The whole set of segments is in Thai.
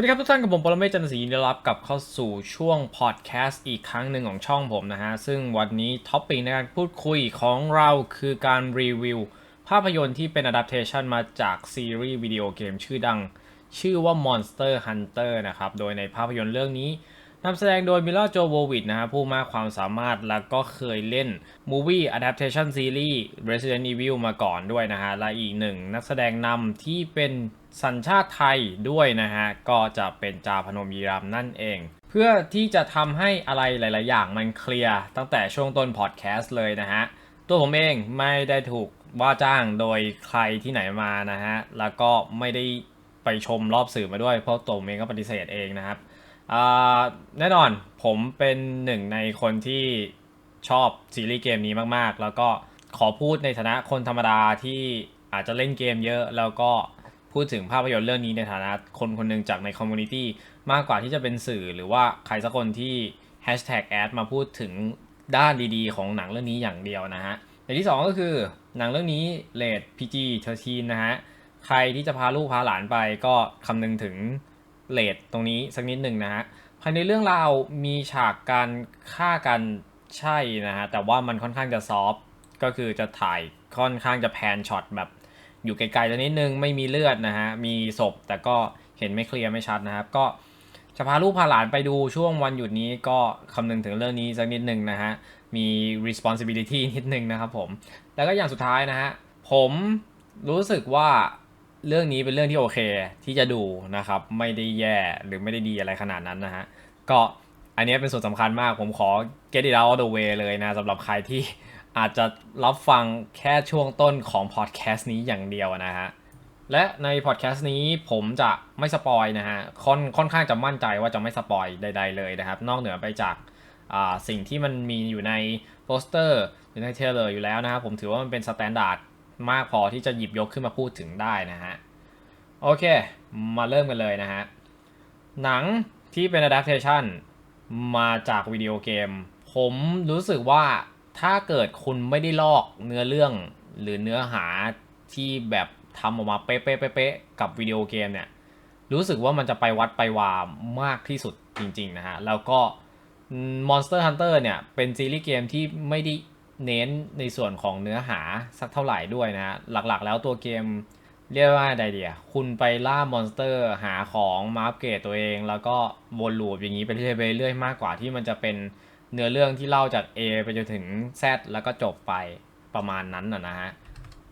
วัสดีครับทุกท่านกับผมปรเมศจันทร์ศรียินดีต้รับกับเข้าสู่ช่วงพอดแคสต์อีกครั้งหนึ่งของช่องผมนะฮะ ซึ่งวันนี้ท็อปปิ้ในการพูดคุยของเราคือการรีวิว ภาพยนตร์ที่เป็นอะดัปเทชันมาจากซีรีส์วิดีโอเกมชื่อดัง ชื่อว่า Monster Hunter นะครับ โดยในภาพยนตร์เรื่องนี้ นำแสดงโดยมิล a โจโววิดนะฮะผู้มากความสามารถแล้วก็เคยเล่น Movie Adaptation Series Resident Evil มาก่อนด้วยนะฮะ และอีกหนึ่งนักแสดงนำที่เป็นสัญชาติไทยด้วยนะฮะ ก็จะเป็นจาพนมยีรามนั่นเอง เพื่อที่จะทำให้อะไรหลาย ๆ อย่างมันเคลียร์ตั้งแต่ช่วงต้นพอดแคสต์เลยนะฮะ ตัวผมเองไม่ได้ถูกว่าจ้างโดยใครที่ไหนมานะฮะ แล้วก็ไม่ได้ไปชมรอบสื่อมาด้วย เพราะตัวผมเองก็ปฏิเสธเองนะครับ อ่าแน่นอนผมเป็นหนึ่งในคนที่ชอบซีรีส์เกมนี้มากๆ แล้วก็ขอพูดในฐานะคนธรรมดาที่อาจจะเล่นเกมเยอะ แล้วก็พูดถึงภาพยนตร์เรื่องนี้ในฐานะคนคนหนึ่งจากในคอมมูนิตี้มากกว่าที่จะเป็นสื่อหรือว่าใครสักคนที่แฮชแท็กแอดมาพูดถึงด้านดีๆ ของหนังเรื่องนี้อย่างเดียวนะฮะอย่างที่สองก็คือหนังเรื่องนี้เลด PG 13นะฮะ ใครที่จะพาลูกพาหลานไปก็คำนึงถึง เลดตรงนี้สักนิดหนึ่งนะฮะภายในเรื่องราวมีฉากการฆ่ากันใช่นะฮะแต่ว่ามันค่อนข้างจะซอฟก็คือจะถ่ายค่อนข้างจะแพนช็อตแบบ อยู่ไกลๆตัวนิดนึงไม่มีเลือดนะฮะมีศพแต่ก็เห็นไม่เคลียร์ไม่ชัดนะครับ ก็จะพาลูกพาหลานไปดูช่วงวันหยุดนี้ก็คำนึงถึงเรื่องนี้สักนิดหนึ่งนะฮะมี responsibility นิดนึงนะครับผม แล้วก็อย่างสุดท้ายนะฮะผมรู้สึกว่า เรื่องนี้เป็นเรื่องที่โอเคที่จะดูนะครับ ไม่ได้แย่หรือไม่ได้ดีอะไรขนาดนั้นนะฮะก็อันนี้เป็นส่วนสำคัญมากผมขอ get it out of the way เลยนะสำหรับใครที่อาจจะรับฟังแค่ช่วงต้นของพอดแคสต์นี้อย่างเดียวนะฮะและในพอดแคสต์นี้ผมจะไม่สปอยนะฮะค่อนค่อนข้างจะมั่นใจว่าจะไม่สปอยใด ๆ เลยนะครับ นอกเหนือไปจากสิ่งที่มันมีอยู่ในโปสเตอร์หรือในเทรลเลอร์อยู่แล้วนะครับผมถือว่ามันเป็นสแตนดาร์ด มากพอที่จะหยิบยกขึ้นมาพูดถึงได้นะฮะ โอเค มาเริ่มกันเลยนะฮะ หนังที่เป็น adaptation มาจากวิดีโอเกม ผมรู้สึกว่าถ้าเกิดคุณไม่ได้ลอกเนื้อเรื่องหรือเนื้อหาที่แบบทำออกมาเป๊ะๆๆๆกับวิดีโอเกมเนี่ย รู้สึกว่ามันจะไปวัดไปวามากที่สุดจริง ๆ นะฮะ แล้วก็ Monster Hunter เนี่ย เป็นซีรีส์เกมที่ไม่ได้ เน้นในส่วนของเนื้อหาสักเท่าไหร่ด้วยนะฮะหลักๆ แล้วตัวเกมเรียกว่าไดเดีย คุณไปล่ามอนสเตอร์หาของมาอัปเกรดตัวเอง แล้วก็วนลูปอย่างนี้ไปเรื่อยไปเรื่อยมากกว่าที่มันจะเป็นเนื้อเรื่องที่เล่าจาก A ไปจนถึง Z แล้วก็จบไปประมาณนั้นนะฮะ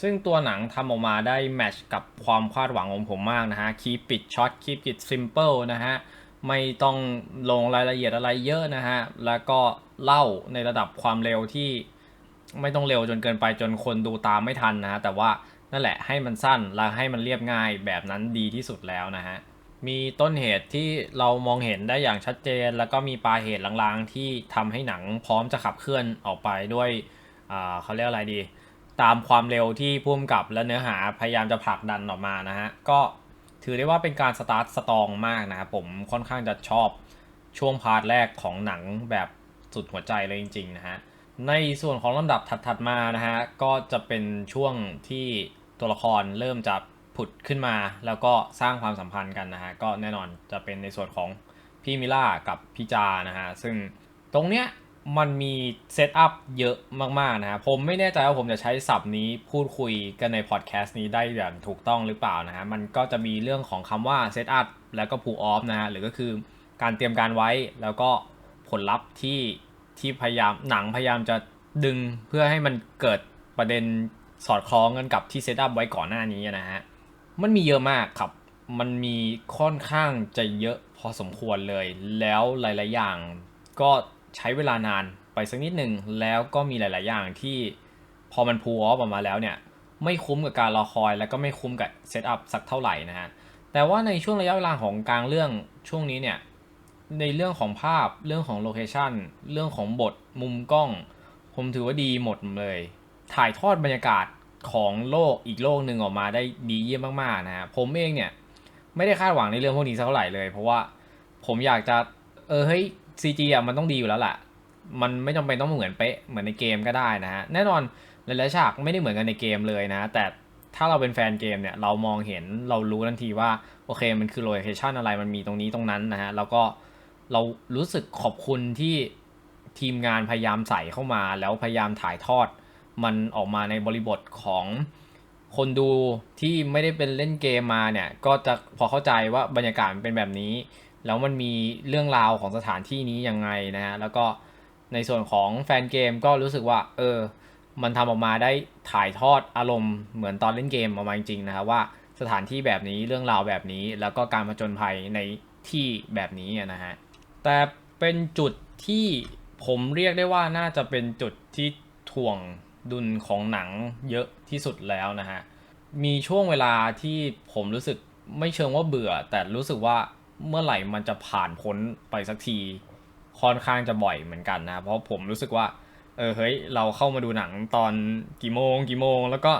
ซึ่งตัวหนังทำออกมาได้แมชกับความคาดหวังของผมมากนะฮะคีปิดช็อตคีปิดซิมเปิลนะฮะ ไม่ต้องลงรายละเอียดอะไรเยอะนะฮะ แล้วก็เล่าในระดับความเร็วที่ ไม่ต้องเร็วจนเกินไปจนคนดูตามไม่ทันนะฮะแต่ว่านั่นแหละให้มันสั้นและให้มันเรียบง่ายแบบนั้นดีที่สุดแล้วนะฮะมีต้นเหตุที่เรามองเห็นได้อย่างชัดเจน แล้วก็มีปลายเหตุลางๆ ที่ทำให้หนังพร้อมจะขับเคลื่อนออกไปด้วยอ่าเขาเรียกอะไรดี ตามความเร็วที่พุ่มกับและเนื้อหาพยายามจะผลักดันออกมานะฮะก็ถือได้ว่าเป็นการสตาร์ทสตองมากนะครับผมค่อนข้างจะชอบช่วงพาร์ทแรกของหนังแบบสุดหัวใจเลยจริงๆนะฮะ ในส่วนของลำดับถัดๆมานะฮะก็จะเป็นช่วงที่ตัวละครเริ่มจะผุดขึ้นมา แล้วก็สร้างความสัมพันธ์กันนะฮะก็แน่นอนจะเป็นในส่วนของพี่มิล่ากับพี่จานะฮะซึ่งตรงเนี้ยมันมีเซตอัพเยอะมากๆนะฮะผมไม่แน่ใจว่าผมจะใช้ศัพท์นี้พูดคุยกันในพอดแคสต์นี้ได้อย่างถูกต้องหรือเปล่านะฮะมันก็จะมีเรื่องของคำว่าเซตอัพแล้วก็ pull off นะฮะหรือก็คือการเตรียมการไว้แล้วก็ผลลัพธ์ที่ ที่พยายามหนังพยายามจะดึงเพื่อให้มันเกิดประเด็นสอดคล้องกันกับที่เซตอัพไว้ก่อนหน้านี้นะฮะ มันมีเยอะมากครับ มันมีค่อนข้างจะเยอะพอสมควรเลย แล้วหลาย ๆ อย่างก็ใช้เวลานานไปสักนิดหนึ่งแล้วก็มีหลาย ๆ อย่างที่พอมันพูออฟออกมาแล้วเนี่ย ไม่คุ้มกับการรอคอย แล้วก็ไม่คุ้มกับเซตอัพสักเท่าไหร่นะฮะ แต่ว่าในช่วงระยะเวลาของกลางเรื่องช่วงนี้เนี่ย ในเรื่องของภาพเรื่องของโลเคชันเรื่องของบทมุมกล้อง ผมถือว่าดีหมดเลย ถ่ายทอดบรรยากาศของโลกอีกโลกหนึ่งออกมาได้ดีเยี่ยมมากๆนะฮะผมเองเนี่ยไม่ได้คาดหวังในเรื่องพวกนี้สักเท่าไหร่เลย เพราะว่าผมอยากจะเออเฮ้ยซีจีอะมันต้องดีอยู่แล้วแหละมันไม่จำเป็นต้องเหมือนเป๊ะเหมือนในเกมก็ได้นะฮะแน่นอนหลายๆฉากไม่ได้เหมือนกันในเกมเลยนะ แต่ถ้าเราเป็นแฟนเกมเนี่ยเรามองเห็นเรารู้ทันทีว่าโโอเคมันคือโลเคชันอะไรมันมีตรงนี้ตรงนั้นนะฮะแล้วก็ เรารู้สึกขอบคุณที่ทีมงานพยายามใส่เข้ามา แล้วพยายามถ่ายทอด มันออกมาในบริบทของคนดูที่ไม่ได้เป็นเล่นเกมมาเนี่ย ก็จะพอเข้าใจว่าบรรยากาศมันเป็นแบบนี้ แล้วมันมีเรื่องราวของสถานที่นี้ยังไงนะฮะแล้วก็ในส่วนของแฟนเกมก็รู้สึกว่า เออ มันทำออกมาได้ถ่ายทอดอารมณ์เหมือนตอนเล่นเกมออกมาจริงๆนะครับว่าสถานที่แบบนี้เรื่องราวแบบนี้ แล้วก็การผจญภัยในที่แบบนี้นะฮะ แต่เป็นจุดที่ผมเรียกได้ว่าน่าจะเป็นจุดที่ถ่วงดุลของหนังเยอะที่สุดแล้วนะฮะ มีช่วงเวลาที่ผมรู้สึกไม่เชิงว่าเบื่อ แต่รู้สึกว่าเมื่อไหร่มันจะผ่านพ้นไปสักที ค่อนข้างจะบ่อยเหมือนกันนะ เพราะผมรู้สึกว่า เออเฮ้ย เราเข้ามาดูหนังตอนกี่โมง กี่โมง แล้วก็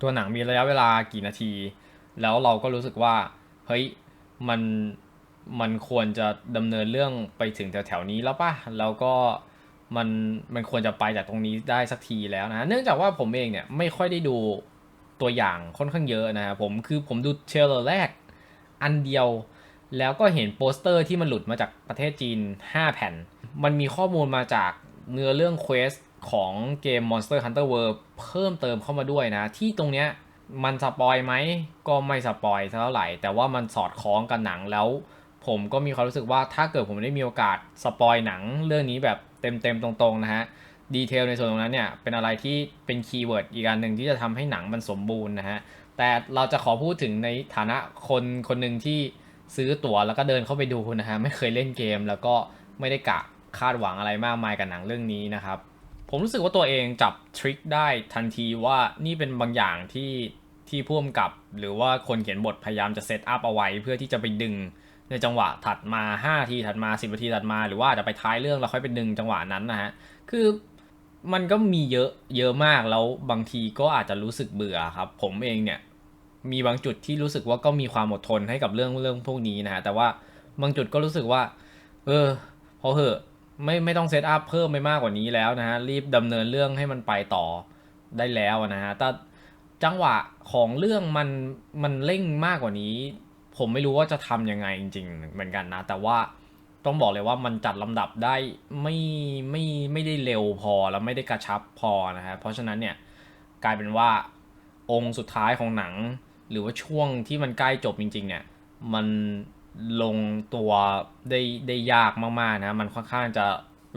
ตัวหนังมีระยะเวลากี่นาที แล้วเราก็รู้สึกว่า เฮ้ย มัน มันควรจะดำเนินเรื่องไปถึงแถวๆนี้แล้วป่ะแล้วก็มันมันควรจะไปจากตรงนี้ได้สักทีแล้วนะ เนื่องจากว่าผมเองเนี่ยไม่ค่อยได้ดูตัวอย่างค่อนข้างเยอะนะครับผมคือผมดูเทรลเลอร์แรกอันเดียว แล้วก็เห็นโปสเตอร์ที่มันหลุดมาจากประเทศจีน 5 แผ่น มันมีข้อมูลมาจากเนื้อเรื่องเควสของเกม Monster Hunter World เพิ่มเติมเข้ามาด้วยนะ ที่ตรงเนี้ยมันสปอยไหมก็ไม่สปอยเท่าไหร่ แต่ว่ามันสอดคล้องกับหนังแล้ว ผมก็มีความรู้สึกว่าถ้าเกิดผมได้มีโอกาสสปอยหนังเรื่องนี้แบบเต็มๆตรงๆนะฮะดีเทลในส่วนตรงนั้นเนี่ยเป็นอะไรที่เป็นคีย์เวิร์ดอีกอันหนึ่งที่จะทำให้หนังมันสมบูรณ์นะฮะแต่เราจะขอพูดถึงในฐานะคนคนหนึ่งที่ซื้อตั๋วแล้วก็เดินเข้าไปดูนะฮะไม่เคยเล่นเกม แล้วก็ไม่ได้กะคาดหวังอะไรมากมายกับหนังเรื่องนี้นะครับผมรู้สึกว่าตัวเองจับทริคได้ทันทีว่านี่เป็นบางอย่างที่ที่พ่วมกับ หรือว่าคนเขียนบทพยายามจะเซตอัพเอาไว้ เพื่อที่จะไปดึง ในจังหวะถัดมา 5 ทีถัดมา 10นาทีถัดมา หรือว่าจะไปท้ายเรื่องแล้วค่อยไปดึงจังหวะนั้นนะฮะ คือมันก็มีเยอะเยอะมากแล้วบางทีก็อาจจะรู้สึกเบื่อครับ ผมเองเนี่ยมีบางจุดที่รู้สึกว่าก็มีความอดทนให้กับเรื่องเรื่องพวกนี้นะฮะ แต่ว่าบางจุดก็รู้สึกว่า เออพอเหอะไม่ไม่ต้องเซตอัพเพิ่มไปมากกว่านี้แล้วนะฮะ รีบดำเนินเรื่องให้มันไปต่อได้แล้วนะฮะแต่จังหวะของเรื่องมันมันเร่งมากกว่านี้ ผมไม่รู้ว่าจะทำยังไงจริง ๆ เหมือนกันนะ แต่ว่าต้องบอกเลยว่ามันจัดลำดับได้ไม่ไม่ไม่ได้เร็วพอแล้วไม่ได้กระชับพอนะฮะเพราะฉะนั้นเนี่ยกลายเป็นว่าองค์สุดท้ายของหนัง หรือว่าช่วงที่มันใกล้จบจริง ๆ เนี่ยมันลงตัวได้ได้ยากมากๆนะมันค่อนข้างจะ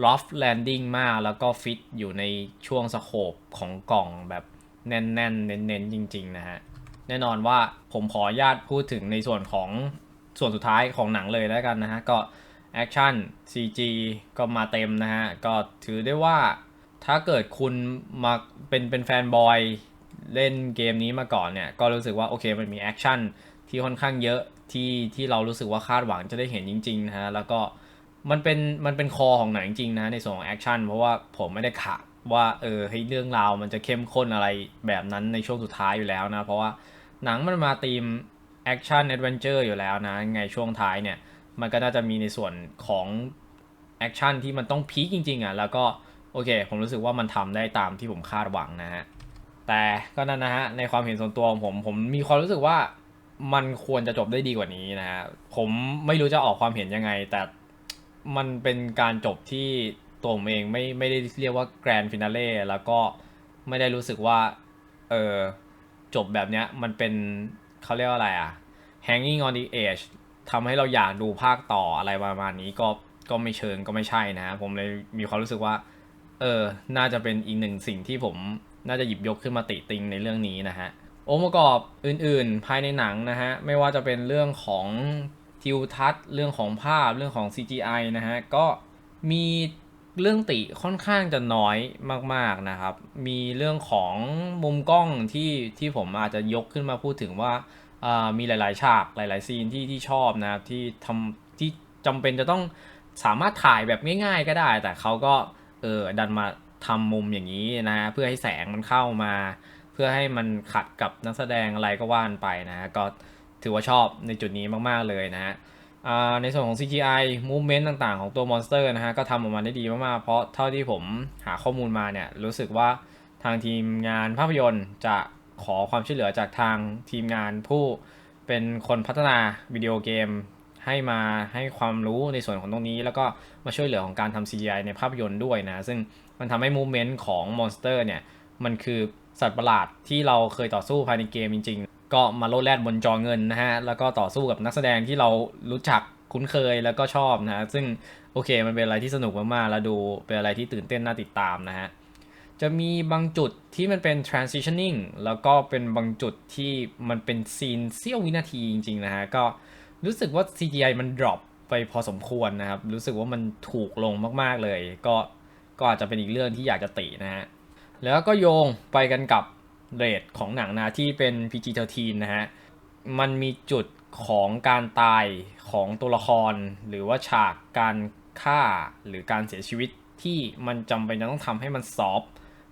rough landing มากแล้วก็ฟิตอยู่ในช่วงสโคปของกล่องแบบแน่นๆ เน้นๆ จริง ๆ นะฮะ แน่นอนว่าผมขออนุญาตพูดถึงในส่วนของส่วนสุดท้ายของหนังเลยแล้วกันนะฮะ ก็แอคชั่น CG ก็มาเต็มนะฮะ ก็ถือได้ว่าถ้าเกิดคุณมาเป็นเป็นแฟนบอยเล่นเกมนี้มาก่อนเนี่ย ก็รู้สึกว่าโอเคมันมีแอคชั่นที่ค่อนข้างเยอะที่ที่เรารู้สึกว่าคาดหวังจะได้เห็นจริงๆนะฮะ แล้วก็มันเป็นมันเป็นคอของหนังจริงนะในส่วนของแอคชั่นเพราะว่าผมไม่ได้ขะว่าเออให้เรื่องราวมันจะเข้มข้นอะไรแบบนั้นในช่วงสุดท้ายอยู่แล้วนะ เพราะว่า หนังมันมาธีมแอคชั่นแอดเวนเจอร์อยู่แล้วนะไงช่วงท้ายเนี่ย มันก็น่าจะมีในส่วนของแอคชั่นที่มันต้องพีคจริงๆอะแล้วก็โอเค ผมรู้สึกว่ามันทำได้ตามที่ผมคาดหวังนะฮะ แต่ก็นั่นนะฮะ ในความเห็นส่วนตัวของผม ผมมีความรู้สึกว่ามันควรจะจบได้ดีกว่านี้นะฮะ ผมไม่รู้จะออกความเห็นยังไง แต่มันเป็นการจบที่ตัวผมเองไม่ไม่ได้เรียกว่าแกรนด์ฟินาเล่แล้วก็ไม่ได้รู้สึกว่า เออ จบแบบเนี้ยมันเป็นเขาเรียกว่าอะไรอะ hanging on the edge ทำให้เราอยากดูภาคต่ออะไรประมาณนี้ก็ก็ไม่เชิงก็ไม่ใช่นะผมเลยมีความรู้สึกว่า เออ น่าจะเป็นอีกหนึ่งสิ่งที่ผมน่าจะหยิบยกขึ้นมาติติงในเรื่องนี้นะฮะองค์ประกอบอื่นๆ ภายในหนังนะฮะ ไม่ว่าจะเป็นเรื่องของทิวทัศน์เรื่องของภาพเรื่องของ CGI นะฮะ ก็มี เรื่องติค่อนข้างจะน้อยมาก ๆนะครับ มีเรื่องของมุมกล้องที่ที่ผมอาจจะยกขึ้นมาพูดถึงว่ามีหลาย ๆ ฉากหลาย ๆ ซีนที่ที่ชอบนะครับที่ทำที่จำเป็นจะต้องสามารถถ่ายแบบง่าย ๆ ก็ได้ แต่เขาก็เออดันมาทำมุมอย่างนี้นะเพื่อให้แสงมันเข้ามา เพื่อให้มันขัดกับนักแสดงอะไรก็ว่านไปนะฮะก็ถือว่าชอบในจุดนี้มาก ๆ เลยนะฮะ ในส่วนของ CGI movement ต่างๆ ของตัวมอนสเตอร์นะฮะ ก็ทำออกมาได้ดีมากๆ เพราะเท่าที่ผมหาข้อมูลมาเนี่ย รู้สึกว่าทางทีมงานภาพยนตร์จะขอความช่วยเหลือจากทางทีมงานผู้เป็นคนพัฒนาวิดีโอเกม ให้มาให้ความรู้ในส่วนของตรงนี้ แล้วก็มาช่วยเหลือของการทำ CGI ในภาพยนตร์ด้วยนะ ซึ่งมันทำให้มูเมนต์ของมอนสเตอร์เนี่ย มันคือสัตว์ประหลาดที่เราเคยต่อสู้ภายในเกมจริง ๆ ก็มาโลดแล่นบนจอเงินนะฮะ แล้วก็ต่อสู้กับนักแสดงที่เรารู้จักคุ้นเคยแล้วก็ชอบนะฮะซึ่งโอเคมันเป็นอะไรที่สนุกมากๆ แล้วดูเป็นอะไรที่ตื่นเต้นน่าติดตามนะฮะ จะมีบางจุดที่มันเป็น transitioning แล้วก็เป็นบางจุดที่มันเป็นซีนเสี้ยววินาทีจริงๆนะฮะ ก็รู้สึกว่า CGI มัน drop ไปพอสมควรนะครับ รู้สึกว่ามันถูกลงมากๆเลย ก็ก็อาจจะเป็นอีกเรื่องที่อยากจะตินะฮะ แล้วก็โยงไปกันกับ เรทของหนังนะที่เป็น PG-13 นะฮะ มันมีจุดของการตายของตัวละคร หรือว่าฉากการฆ่าหรือการเสียชีวิตที่มันจำเป็นจะต้องทำให้มันซอฟ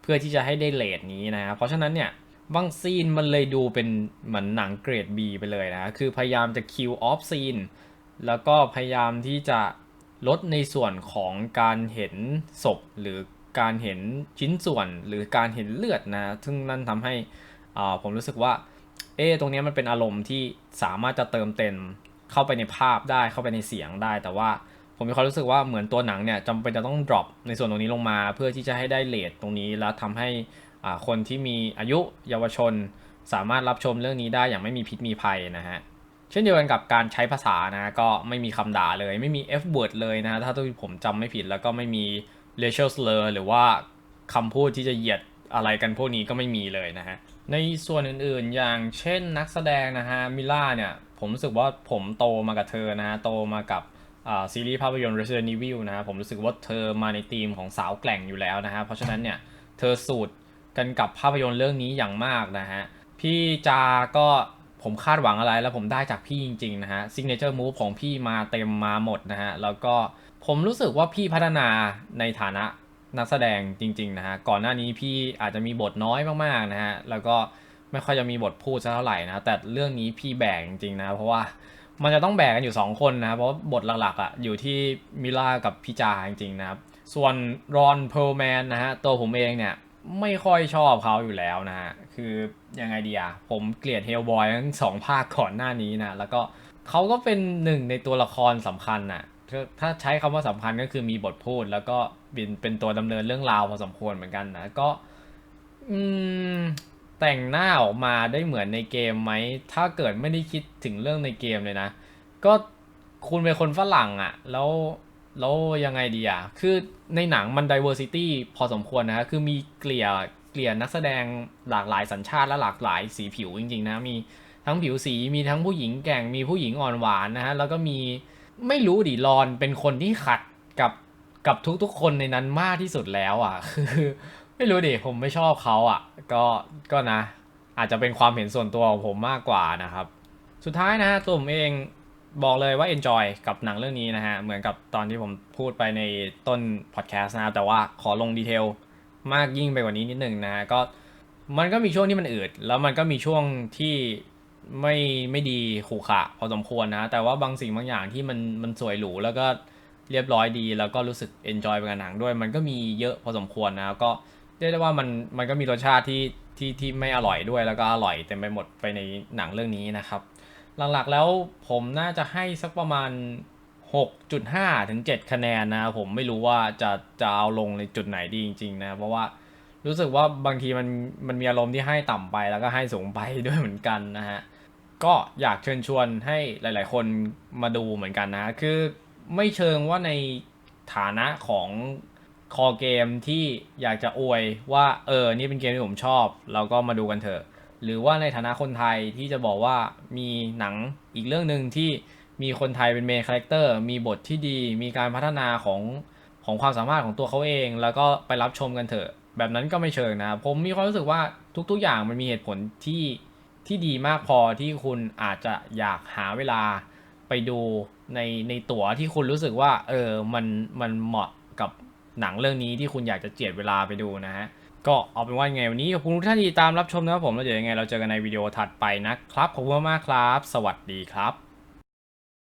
เพื่อที่จะให้ได้เลทนี้นะฮะเพราะฉะนั้นเนี่ยบางซีนมันเลยดูเป็นเหมือนหนังเกรด B ไปเลยนะ คือพยายามจะคิวออฟซีนแล้วก็พยายามที่จะลดในส่วนของการเห็นศพหรือ การเห็นชิ้นส่วนหรือการเห็นเลือดนะ ซึ่งนั่นทำให้อ่าผมรู้สึกว่า เอ๊ตรงนี้มันเป็นอารมณ์ที่สามารถจะเติมเต็มเข้าไปในภาพได้เข้าไปในเสียงได้ แต่ว่าผมมีความรู้สึกว่าเหมือนตัวหนังเนี่ยจำเป็นจะต้อง drop ในส่วนตรงนี้ลงมา เพื่อที่จะให้ได้เลทตรงนี้แล้วทำให้อ่าคนที่มีอายุเยาวชน สามารถรับชมเรื่องนี้ได้อย่างไม่มีพิษมีภัยนะฮะเช่นเดียวกันกับการใช้ภาษานะก็ไม่มีคำด่าเลย ไม่มี F word เลยนะ ถ้าที่ผมจำไม่ผิดแล้วก็ไม่มี racial slur หรือว่าคำพูดที่จะเหยียดอะไรกันพวกนี้ก็ไม่มีเลยนะฮะ ในส่วนอื่นๆ อย่างเช่นนักแสดงนะฮะ มิล่าเนี่ย ผมรู้สึกว่าผมโตมากับเธอนะฮะ โตมากับซีรีส์ภาพยนตร์ Resident Evil นะฮะ ผมรู้สึกว่าเธอมาในธีมของสาวแกร่งอยู่แล้วนะฮะ เพราะฉะนั้นเนี่ย เธอสูตรกันกับภาพยนตร์เรื่องนี้อย่างมากนะฮะ พี่จาก็ ผมคาดหวังอะไรแล้วผมได้จากพี่จริง ๆ นะฮะ signature move ของพี่มาเต็มมาหมดนะฮะ แล้วก็ผมรู้สึกว่าพี่พัฒนาในฐานะนักแสดงจริง ๆ นะฮะ ก่อนหน้านี้พี่อาจจะมีบทน้อยมาก ๆ นะฮะ แล้วก็ไม่ค่อยจะมีบทพูดสักเท่าไหร่นะ แต่เรื่องนี้พี่แบกจริง ๆ นะ เพราะว่ามันจะต้องแบกกันอยู่ 2 คนนะเพราะบทหลักๆอะอยู่ที่มิล่ากับพี่จาจริงๆนะครับ ส่วนรอนเพลแมนนะฮะตัวผมเองเนี่ย ไม่ค่อยชอบเขาอยู่แล้วนะฮะ คือยังไงดีอะผมเกลียดเฮลบอยทั้งสองภาคก่อนหน้านี้นะ แล้วก็เขาก็เป็นหนึ่งในตัวละครสำคัญน่ะ ถ้าถ้าใช้คำว่าสำคัญก็คือมีบทพูด แล้วก็เป็นเป็นตัวดำเนินเรื่องราวพอสมควรเหมือนกันนะ ก็อืมแต่งหน้าออกมาได้เหมือนในเกมไหม ถ้าเกิดไม่ได้คิดถึงเรื่องในเกมเลยนะ ก็คุณเป็นคนฝรั่งอะ่ะ แล้ว แล้วยังไงดีอะ คือในหนังมัน diversity พอสมควรนะ คือมีเกลี่ยเกลี่ยนักแสดงหลากหลายสัญชาติและหลากหลายสีผิวจริง ๆ นะ มีทั้งผิวสี มีทั้งผู้หญิงแก่ง มีผู้หญิงอ่อนหวานนะฮะ แล้วก็มีไม่รู้ดิรอนเป็นคนที่ขัดกับกับทุกๆ คนในนั้นมากที่สุดแล้วอะ คือไม่รู้ดิผมไม่ชอบเขาอะ ก็ก็นะ อาจจะเป็นความเห็นส่วนตัวของผมมากกว่านะครับ สุดท้ายนะฮะตัวผมเอง บอกเลยว่า enjoy กับหนังเรื่องนี้นะฮะ เหมือนกับตอนที่ผมพูดไปในต้นพอดแคสต์นะครับแต่ว่าขอลงดีเทลมากยิ่งไปกว่านี้นิดนึงนะฮะก็มันก็มีช่วงที่มันอืดแล้วมันก็มีช่วงที่ไม่ไม่ดีขู่ขะพอสมควรนะแต่ว่าบางสิ่งบางอย่างที่มันมันสวยหรูแล้วก็เรียบร้อยดี แล้วก็รู้สึก enjoy ไปกับหนังด้วย มันก็มีเยอะพอสมควรนะก็เรียกได้ว่ามันมันก็มีรสชาติที่ที่ที่ไม่อร่อยด้วยแล้วก็อร่อยเต็มไปหมดไปในหนังเรื่องนี้นะครับ หลักๆแล้วผมน่าจะให้สักประมาณ 6.5 ถึง 7 คะแนนนะผมไม่รู้ว่าจะจะเอาลงในจุดไหนดีจริง ๆ นะ เพราะว่ารู้สึกว่าบางทีมันมันมีอารมณ์ที่ให้ต่ำไปแล้วก็ให้สูงไปด้วยเหมือนกันนะฮะ ก็อยากเชิญชวนให้หลาย ๆ คนมาดูเหมือนกันนะ คือไม่เชิงว่าในฐานะของคอเกมที่อยากจะอวยว่าเออ นี่เป็นเกมที่ผมชอบ เราก็มาดูกันเถอะ หรือว่าในฐานะคนไทยที่จะบอกว่ามีหนังอีกเรื่องหนึ่งที่มีคนไทยเป็นเมนคาแรคเตอร์มีบทที่ดี มีการพัฒนาของของความสามารถของตัวเขาเอง แล้วก็ไปรับชมกันเถอะ แบบนั้นก็ไม่เชิงนะผมมีความรู้สึกว่าทุก ๆ อย่างมันมีเหตุผลที่ที่ดีมากพอที่คุณอาจจะอยากหาเวลาไปดูในในตั๋วที่คุณรู้สึกว่า เออมันมันเหมาะกับหนังเรื่องนี้ที่คุณอยากจะเจียดเวลาไปดูนะฮะ ก็เอาเป็นว่ายังไงวันนี้ขอบคุณทุกท่านที่ติดตามรับชมนะครับผมแล้วเดี๋ยวยังไงเราเจอกันในวิดีโอถัดไปนะครับขอบคุณมากครับ สวัสดีครับ